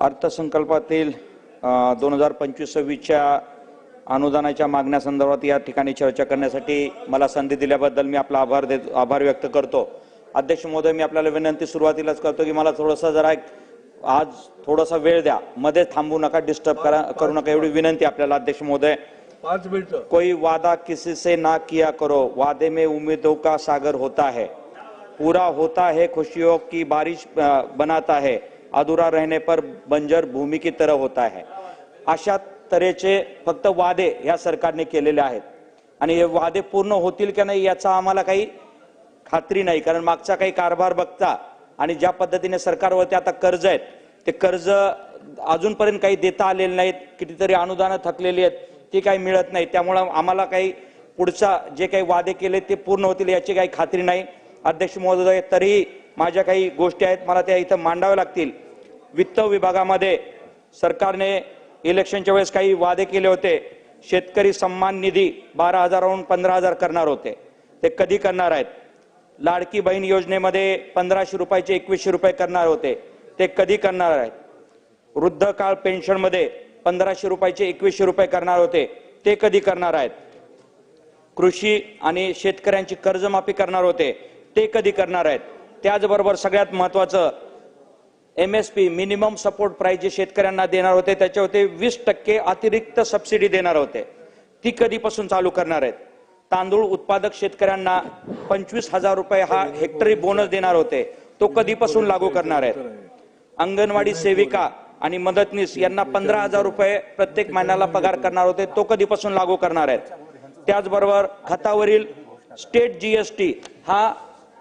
अर्थसंकल्पातील दोन हजार पंचवीस सव्वीसच्या अनुदानाच्या मागण्यासंदर्भात या ठिकाणी चर्चा करण्यासाठी मला संधी दिल्याबद्दल मी आपला आभार देत आभार व्यक्त करतो. अध्यक्ष महोदय मी आपल्याला विनंती सुरुवातीलाच करतो की मला थोडंसं जरा एक आज थोडासा वेळ द्या. मध्ये थांबू नका डिस्टर्ब करा करू नका एवढी विनंती आपल्याला अध्यक्ष महोदय. पाच मिनिट. कोई वादा किसी से ना किया करो. वादे में उम्मीदों का सागर होता है. पूरा होता है खुशियों की बारिश बनाता है. अधुरा रहने पर बंजर भूमि की तरह होता है। अशा तऱ्हेचे फक्त वादे या सरकारने केलेले आहेत. आणि हे वादे पूर्ण होतील का नाही याचा आम्हाला काही खात्री नाही. कारण मागचा काही कारभार बघता आणि ज्या पद्धतीने सरकारवरती आता कर्ज आहेत ते कर्ज अजूनपर्यंत काही देता आलेले नाहीत. कितीतरी अनुदानं थकलेली आहेत ती काही मिळत नाही. त्यामुळं आम्हाला काही पुढचा जे काही वादे केले ते पूर्ण होतील याची काही खात्री नाही. अध्यक्ष महोदय तरीही माझ्या काही गोष्टी आहेत मला त्या इथं मांडाव्या लागतील. वित्त विभागामध्ये सरकारने इलेक्शनच्या वेळेस काही वादे केले होते. शेतकरी सन्मान निधी बारा हजाराहून पंधरा हजार करणार होते. ते कधी करणार आहेत? लाडकी बहीण योजनेमध्ये पंधराशे रुपयाचे एकवीसशे रुपये करणार होते. ते कधी करणार आहेत? वृद्ध काळ पेन्शनमध्ये पंधराशे रुपयाचे एकवीसशे रुपये करणार होते. ते कधी करणार आहेत? कृषी आणि शेतकऱ्यांची कर्जमाफी करणार होते. ते कधी करणार आहेत? त्याचबरोबर सगळ्यात महत्वाचं M S P minimum support price जे शेतकऱ्यांना देणार होते त्याच्यावरती वीस टक्के अतिरिक्त सबसिडी देणार होते. ती कधीपासून चालू करणार आहेत? तांदूळ उत्पादक शेतकऱ्यांना पंचवीस हजार रुपये हा हेक्टरी बोनस देणार होते. तो कधीपासून लागू करणार आहेत? अंगणवाडी सेविका आणि मदतनीस यांना पंधरा हजार रुपये प्रत्येक महिन्याला पगार करणार होते तो कधीपासून लागू करणार आहेत? त्याचबरोबर खतावरील स्टेट जीएसटी हा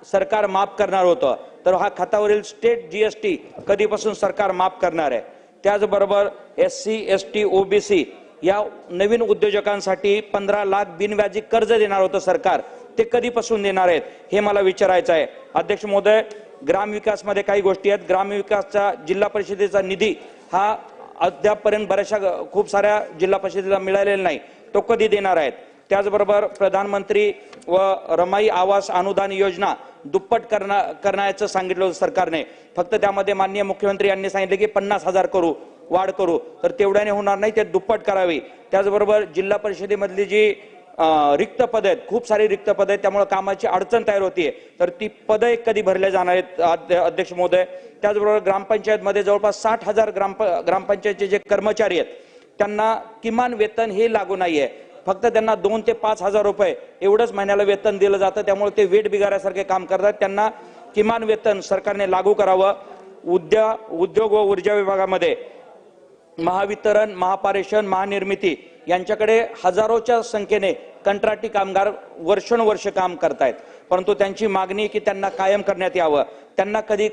सरकार माफ करणार होतं. तर हा खतावरील स्टेट जीएसटी कधीपासून सरकार माफ करणार आहे? त्याचबरोबर S C S T OBC या नवीन उद्योजकांसाठी पंधरा लाख बिनव्याजी कर्ज देणार होतं सरकार. ते कधीपासून देणार आहेत? हे मला विचारायचं आहे. अध्यक्ष महोदय ग्रामविकासमध्ये काही गोष्टी आहेत. ग्रामविकासचा जिल्हा परिषदेचा निधी हा अद्यापपर्यंत बऱ्याचशा खूप साऱ्या जिल्हा परिषदेला मिळालेला नाही. तो कधी देणार आहेत? त्याचबरोबर प्रधानमंत्री व रमाई आवास अनुदान योजना दुप्पट करणार करण्याचं सांगितलं होतं सरकारने. फक्त त्यामध्ये माननीय मुख्यमंत्री यांनी सांगितले की पन्नास हजार करू वाढ करू. तर तेवढ्याने होणार नाही ते दुप्पट करावी. त्याचबरोबर जिल्हा परिषदेमधली जी रिक्त पद आहेत खूप सारी रिक्त पद आहेत त्यामुळे कामाची अडचण तयार होतीये. तर ती पदं कधी भरल्या जाणार आहेत अध्यक्ष महोदय? त्याचबरोबर ग्रामपंचायतमध्ये जवळपास साठ हजार ग्राम ग्रामपंचायतचे जे कर्मचारी आहेत त्यांना किमान वेतन हे लागू नाही आहे फक्त त्यांना दोन ते पाच हजार रुपये एवढंच महिन्याला वेतन दिलं जातं. त्यामुळे ते वेट बिगाऱ्यासारखे काम करतात. त्यांना किमान वेतन सरकारने लागू करावं. उद्या उद्योग व ऊर्जा विभागामध्ये महावितरण महापारेषण महानिर्मिती यांच्याकडे हजारोच्या संख्येने कंत्राटी कामगार वर्षानुवर्ष काम करतायत. परंतु त्यांची मागणी की त्यांना कायम करण्यात यावं. त्यांना कधी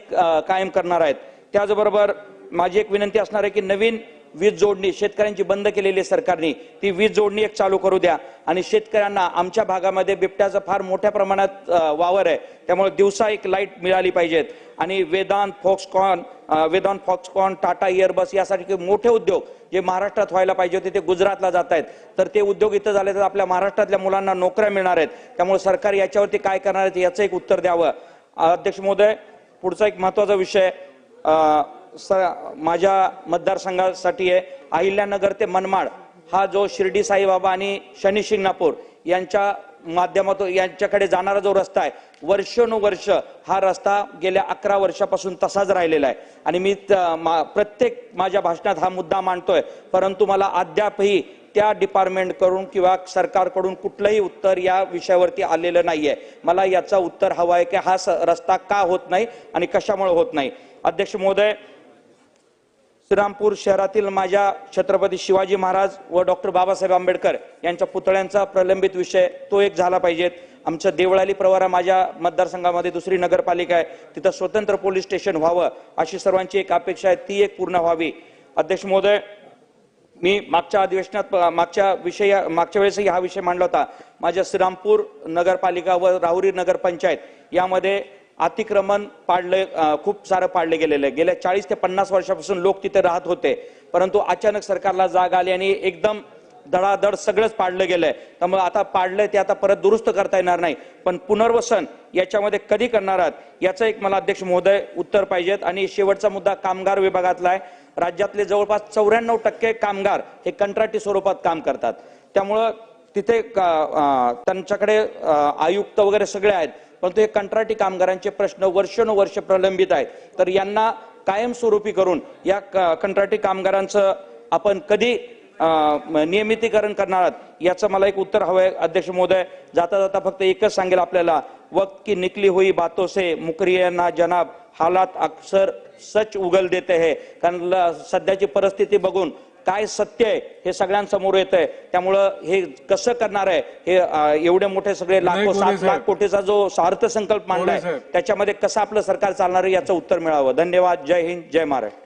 कायम करणार आहेत? त्याचबरोबर माझी एक विनंती असणार आहे की नवीन वीज जोडणी शेतकऱ्यांची बंद केलेली आहे सरकारने. ती वीज जोडणी एक चालू करू द्या. आणि शेतकऱ्यांना आमच्या भागामध्ये बिबट्याचा फार मोठ्या प्रमाणात वावर आहे. त्यामुळे दिवसा एक लाइट मिळाली पाहिजेत. आणि Vedanta Foxconn Vedanta Foxconn Tata Airbus यासारखे मोठे उद्योग जे महाराष्ट्रात व्हायला पाहिजे होते ते गुजरातला जात आहेत. तर ते उद्योग इथं झाले तर आपल्या महाराष्ट्रातल्या मुलांना नोकऱ्या मिळणार आहेत. त्यामुळे सरकार याच्यावरती काय करणार आहेत याचं एक उत्तर द्यावं. अध्यक्ष महोदय पुढचा एक महत्त्वाचा विषय माझ्या मतदारसंघासाठी आहे अहिल्यानगर ते मनमाड हा जो शिर्डी साईबाबा आणि शनी शिंगणापूर यांच्या माध्यमातून यांच्याकडे जाणारा जो रस्ता आहे वर्षानुवर्ष हा रस्ता गेल्या अकरा वर्षापासून तसाच राहिलेला आहे. आणि मी त- मा- प्रत्येक माझ्या भाषणात हा मुद्दा मांडतोय परंतु मला अद्यापही त्या डिपार्टमेंटकडून किंवा सरकारकडून कुठलंही उत्तर या विषयावरती आलेलं नाहीये. मला याचा उत्तर हवं आहे की हा स- रस्ता का होत नाही आणि कशामुळे होत नाही. अध्यक्ष महोदय श्रीरामपूर शहरातील माझ्या छत्रपती शिवाजी महाराज व डॉक्टर बाबासाहेब आंबेडकर यांच्या पुतळ्यांचा प्रलंबित विषय तो एक झाला पाहिजेत. आमचं देवळाली प्रवारा माझ्या मतदारसंघामध्ये दुसरी नगरपालिका आहे. तिथं स्वतंत्र पोलीस स्टेशन व्हावं अशी सर्वांची एक अपेक्षा आहे. ती एक पूर्ण व्हावी. अध्यक्ष महोदय मी मागच्या अधिवेशनात मागच्या विषय मागच्या वेळेसही हा विषय मांडला होता. माझ्या श्रीरामपूर नगरपालिका व राहुरी नगरपंचायत यामध्ये अतिक्रमण पाडलं खूप सारं पाडले गेलेलं आहे. गेल्या चाळीस ते पन्नास वर्षापासून लोक तिथे राहत होते. परंतु अचानक सरकारला जाग आली आणि एकदम धडाधड सगळंच पाडलं गेलंय. त्यामुळे आता पाडलंय ते आता परत दुरुस्त करता येणार नाही. पण पुनर्वसन याच्यामध्ये कधी करणार आहात याचं एक मला अध्यक्ष महोदय उत्तर पाहिजेत. आणि शेवटचा मुद्दा कामगार विभागातला आहे. राज्यातले जवळपास चौऱ्याण्णव टक्के कामगार हे कंत्राटी स्वरूपात काम करतात. त्यामुळं तिथे त्यांच्याकडे आयुक्त वगैरे सगळे आहेत. परंतु हे कंत्राटी कामगारांचे प्रश्न वर्षानुवर्ष प्रलंबित आहेत. तर यांना कायमस्वरूपी करून या क- कंत्राटी कामगारांचं आपण कधी नियमितीकरण करणार आहात याचं मला एक उत्तर हवंय अध्यक्ष महोदय. जाता जाता फक्त एकच सांगेल आपल्याला वक्त की निकली हुई बातों से मुकरिए ना जनाब हालात अक्सर सच उगल देते हे. कारण ल- सध्याची परिस्थिती बघून काय सत्य आहे हे सगळ्यांसमोर येत आहे त्यामुळं हे कसं करणार आहे हे एवढे मोठे सगळे लाखो सात. लाख कोटीचा जो सार्थ संकल्प मांडलाय. त्याच्यामध्ये कसं आपलं सरकार चालणार आहे याचं उत्तर मिळावं. धन्यवाद. जय हिंद. जय महाराष्ट्र.